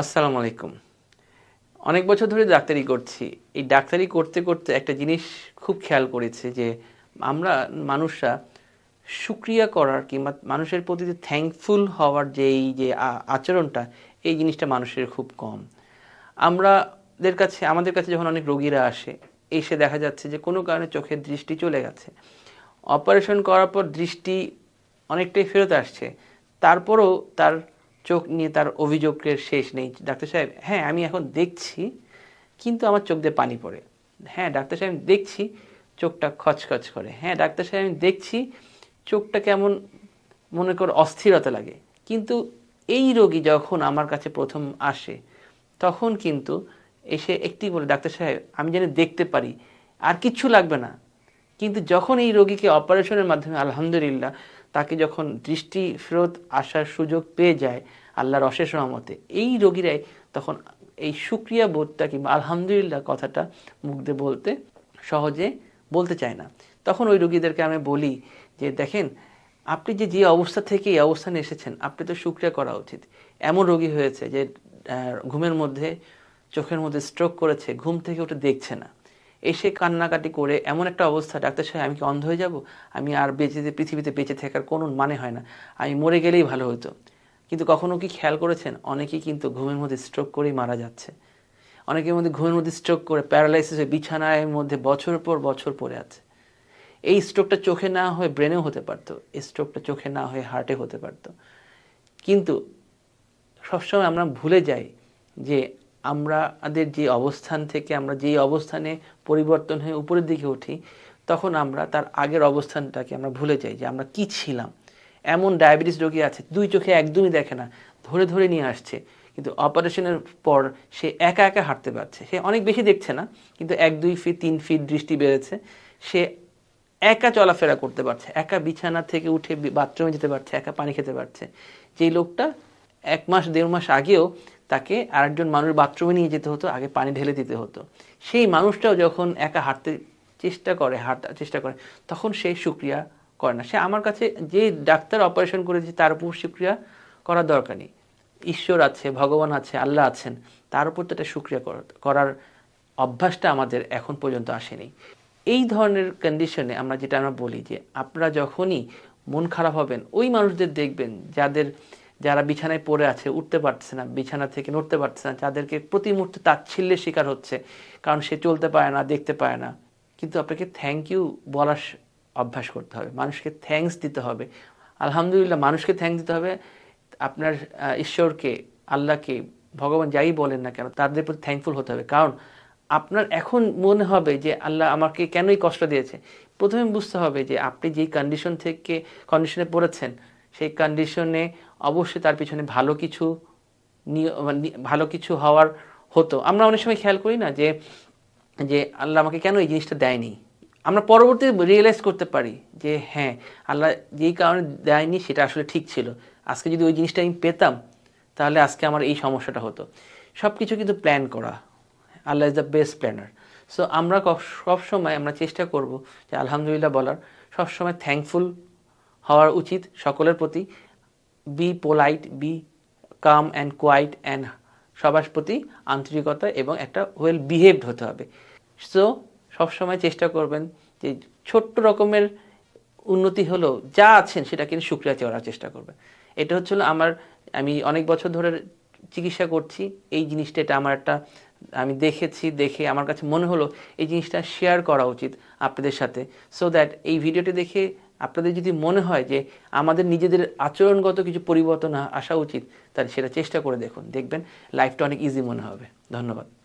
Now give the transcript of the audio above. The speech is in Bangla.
আসসালামু আলাইকুম। অনেক বছর ধরে ডাক্তারি করছি। এই ডাক্তারি করতে করতে একটা জিনিস খুব খেয়াল করেছে যে, আমরা মানুষরা সুক্রিয়া করার কিংবা মানুষের প্রতি যে থ্যাঙ্কফুল হওয়ার যে এই যে আচরণটা, এই জিনিসটা মানুষের খুব কম। আমরাদের কাছে, আমাদের কাছে যখন অনেক রোগীরা আসে, এসে দেখা যাচ্ছে যে কোনো কারণে চোখের দৃষ্টি চলে গেছে। অপারেশন করার পর দৃষ্টি অনেকটাই ফেরত আসছে। তারপরও তার চোখ নিয়ে তার অভিযোগের শেষ নেই। ডাক্তার সাহেব হ্যাঁ আমি এখন দেখছি, কিন্তু আমার চোখ দিয়ে পানি পড়ে। হ্যাঁ ডাক্তার সাহেব দেখছি। চোখটা খচখচ করে। হ্যাঁ ডাক্তার সাহেব, আমি দেখছি, চোখটা কেমন মনে কর অস্থিরতা লাগে। কিন্তু এই রোগী যখন আমার কাছে প্রথম আসে, তখন কিন্তু এসে একটি বলে, ডাক্তার সাহেব, আমি যেন দেখতে পারি, আর কিচ্ছু লাগবে না। কিন্তু যখন এই রোগীকে অপারেশনের মাধ্যমে, আলহামদুলিল্লাহ তাকে যখন দৃষ্টি ফেরত আসার সুযোগ পেয়ে যায় আল্লাহর অশেষ রহমতে, এই রোগীরাই তখন এই সুক্রিয়া বোধটা কিংবা আলহামদুলিল্লাহ কথাটা মুখ দিয়ে বলতে সহজে বলতে চায় না। তখন ওই রোগীদেরকে আমি বলি যে, দেখেন, আপনি যে যে অবস্থা থেকে এই অবস্থানে এসেছেন, আপনি তো সুক্রিয়া করা উচিত। এমন রোগী হয়েছে যে ঘুমের মধ্যে, চোখের মধ্যে স্ট্রোক করেছে, ঘুম থেকে ওটা দেখছে না। এসে কান্নাকাটি করে এমন একটা অবস্থা, ডাক্তার সাহেব, আমি কি অন্ধ হয়ে যাব? আমি আর বেঁচে পৃথিবীতে বেঁচে থাকার কোনো মানে হয় না। আমি মরে গেলেই ভালো হতো। কিন্তু কখনো কি খেয়াল করেছেন? অনেকেই কিন্তু ঘুমের মধ্যে স্ট্রোক করেই মারা যাচ্ছে। অনেকের মধ্যে ঘুমের মধ্যে স্ট্রোক করে প্যারালাইসিস হয়ে বিছানায় মধ্যে বছর পর বছর পড়ে আছে। এই স্ট্রোকটা চোখে না হয়ে ব্রেনেও হতে পারতো। এই স্ট্রোকটা চোখে না হয়ে হার্টে হতে পারতো। কিন্তু সবসময় আমরা ভুলে যাই যে আমাদের যে অবস্থান থেকে আমরা যেই অবস্থানে পরিবর্তন হয়ে উপরের দিকে উঠি, তখন আমরা তার আগের অবস্থানটাকে আমরা ভুলে যাই যে আমরা কি ছিলাম। এমন ডায়াবেটিস রোগী আছে, দুই চোখে একদমই দেখে না, ধরে ধরে নিয়ে আসছে, কিন্তু অপারেশনের পর সে একা একা হাঁটতে পারছে। সে অনেক বেশি দেখছে না, কিন্তু এক, দুই ফিট, তিন ফিট দৃষ্টি বেড়েছে। সে একা চলাফেরা করতে পারছে, একা বিছানা থেকে উঠে বাথরুমে যেতে পারছে, একা পানি খেতে পারছে। যেই লোকটা এক মাস, দেড় মাস আগেও তাকে আরেকজন মানুষ বাথরুমে নিয়ে যেতে হতো, আগে পানি ঢেলে দিতে হতো। সেই মানুষটাও যখন একা হাঁটতে চেষ্টা করে হাঁটার চেষ্টা করে, তখন সে সুক্রিয়া করে না। সে আমার কাছে যে ডাক্তার অপারেশন করেছে তার উপর সুক্রিয়া করার দরকার নেই। ঈশ্বর আছে, ভগবান আছে, আল্লাহ আছেন, তার উপর তো একটা সুক্রিয়া করা- করার অভ্যাসটা আমাদের এখন পর্যন্ত আসেনি। এই ধরনের কন্ডিশনে আমরা যেটা আমরা বলি যে, আপনারা যখনই মন খারাপ হবেন, ওই মানুষদের দেখবেন যাদের যারা বিছানায় পড়ে আছে, উঠতে পারছে না, বিছানা থেকে নড়তে পারছে না যাদেরকে প্রতি মুহূর্তে তাচ্ছিল্যের শিকার হচ্ছে, কারণ সে চলতে পারে না, দেখতে পায় না। কিন্তু আপনাকে থ্যাংক ইউ বলার অভ্যাস করতে হবে, মানুষকে থ্যাঙ্কস দিতে হবে। আলহামদুলিল্লাহ, মানুষকে থ্যাঙ্কস দিতে হবে। আপনার ঈশ্বরকে, আল্লাহকে, ভগবান যাই বলেন না কেন, তাদের প্রতি থ্যাংকফুল হতে হবে। কারণ আপনার এখন মনে হবে যে আল্লাহ আমাকে কেনই কষ্ট দিয়েছে? প্রথমে বুঝতে হবে যে আপনি যেই কন্ডিশন থেকে কন্ডিশনে পড়েছেন, সেই কন্ডিশনে অবশ্যই তার পিছনে ভালো কিছু মানে ভালো কিছু হওয়ার হতো। আমরা অনেক সময় খেয়াল করি না যে যে আল্লাহ আমাকে কেন এই জিনিসটা দেয়নি? আমরা পরবর্তীতে রিয়েলাইজ করতে পারি যে হ্যাঁ আল্লাহ যেই কারণে দেয়নি সেটা আসলে ঠিক ছিল। আজকে যদি ওই জিনিসটা আমি পেতাম, তাহলে আজকে আমার এই সমস্যাটা হতো। সব কিছু কিন্তু প্ল্যান করা। Allah is the best planner so আমরা সব সময় আমরা চেষ্টা করব যে, আলহামদুলিল্লাহ বলার। সবসময় থ্যাঙ্কফুল হওয়ার উচিত সকলের প্রতি। Be polite be calm and quiet and সবার প্রতি আন্তরিকতা এবং একটা ওয়েল বিহেভড হতে হবে। সো সবসময় চেষ্টা করবেন যে ছোট্ট রকমের উন্নতি হলেও যা আছেন সেটা কিন্তু সুক্রিয়া করার চেষ্টা করবেন। এটা হচ্ছে হলো আমার, আমি অনেক বছর ধরে চিকিৎসা করছি, এই জিনিসটা, এটা আমার একটা, আমি দেখেছি, দেখে আমার কাছে মনে হলো এই জিনিসটা শেয়ার করা উচিত আপনাদের সাথে। সো দ্যাট এই ভিডিওটি দেখে আপনাদের যদি মনে হয় যে আমাদের নিজেদের আচরণগত কিছু পরিবর্তন আসা উচিত, তাহলে সেটা চেষ্টা করে দেখুন। দেখবেন লাইফটা অনেক ইজি মনে হবে। ধন্যবাদ।